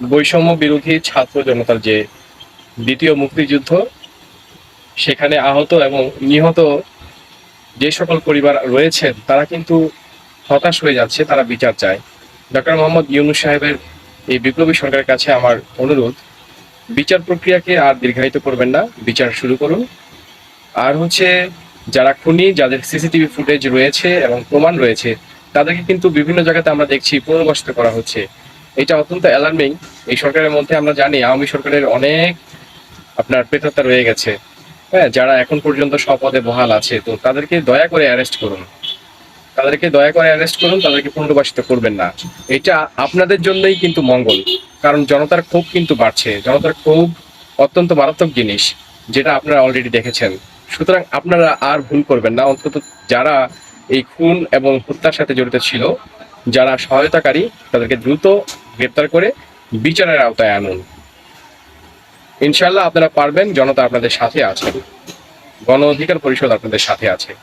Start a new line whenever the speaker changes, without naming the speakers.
বৈষম্য বিরোধী ছাত্র জনতার যে দ্বিতীয় মুক্তিযুদ্ধ, সেখানে আহত এবং নিহত যে সকল পরিবার রয়েছেন, তারা কিন্তু হতাশ হয়ে যাচ্ছে, তারা বিচার চায়। ডক্টর মোহাম্মদ ইউনুস সাহেবের এই বিপ্লবী সরকারের কাছে আমার অনুরোধ, বিচার প্রক্রিয়াকে আর দীর্ঘায়িত করবেন না, বিচার শুরু করুন। আর হচ্ছে, যারা খুনি, যাদের সিসিটিভি ফুটেজ রয়েছে এবং প্রমাণ রয়েছে, তাদেরকে কিন্তু বিভিন্ন জায়গাতে আমরা দেখছি, পুনর্বাসিত করা হচ্ছে। এটা অত্যন্ত অ্যালার্মিং এই সরকারের মধ্যে আমরা জানি, আওয়ামী সরকারের অনেক আপনার প্রেতাত্মা রয়ে গেছে। হ্যাঁ যারা এখন পর্যন্ত স্বপদে বহাল আছে, তো তাদেরকে দয়া করে অ্যারেস্ট করুন। তাদেরকে দয়া করে অ্যারেস্ট করুন, তাদেরকে পুনর্বাসিত করবেন না। এটা আপনাদের জন্যই কিন্তু মঙ্গল, কারণ জনতার ক্ষোভ কিন্তু বাড়ছে। জনতার ক্ষোভ অত্যন্ত মারাত্মক জিনিস, যেটা আপনারা অলরেডি দেখেছেন। সুতরাং আপনারা আর ভুল করবেন না। অন্তত যারা এই খুন এবং হত্যার সাথে জড়িত ছিল, যারা সহায়তাকারী, তাদেরকে দ্রুত গ্রেপ্তার করে বিচারের আওতায় আনুন। ইনশাল্লাহ আপনারা পারবেন, জনতা আপনাদের সাথে আছে। গণ অধিকার পরিষদ আপনাদের সাথে আছে।